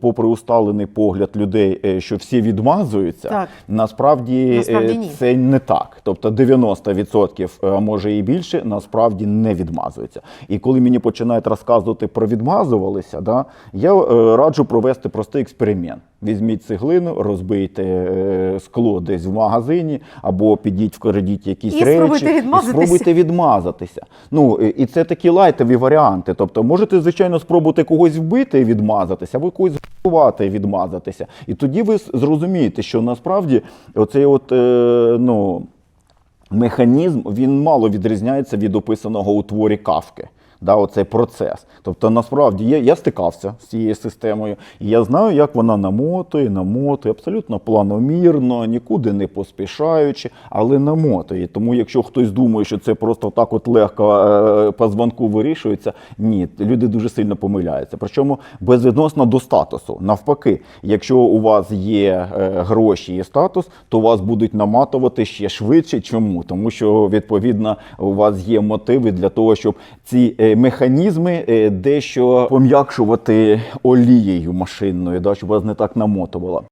Попри усталений погляд людей, е, що всі відмазуються, Так. насправді, Насправді е, ні. це не так. Тобто 90%, а може і більше, насправді не відмазуються. І коли мені починають розказувати про відмазувалися, да, я е, раджу провести простий експеримент. Візьміть цеглину, розбийте е, скло десь в магазині, або підіть вкрадіть якісь І речі спробуйте відмазатися. і спробуйте відмазатися. Ну і і це такі лайтові варіанти. Тобто, можете, звичайно, спробувати когось вбити і відмазатися, або когось вбивати і відмазатися. І тоді ви зрозумієте, що насправді оцей от е, ну, механізм він мало відрізняється від описаного у творі Кавки. Да, оцей процес. Тобто, насправді я, я стикався з цією системою, і я знаю, як вона намотує, намотує, абсолютно планомірно, нікуди не поспішаючи, але намотує. Тому, якщо хтось думає, що це просто так от легко е, по дзвонку вирішується, ні, люди дуже сильно помиляються. Причому безвідносно до статусу. Навпаки, якщо у вас є е, гроші і статус, то вас будуть наматувати ще швидше. Чому? Тому що відповідно у вас є мотиви для того, щоб ці е, механізми е, дещо пом'якшувати олією машинною, да, щоб вас не так намотувало.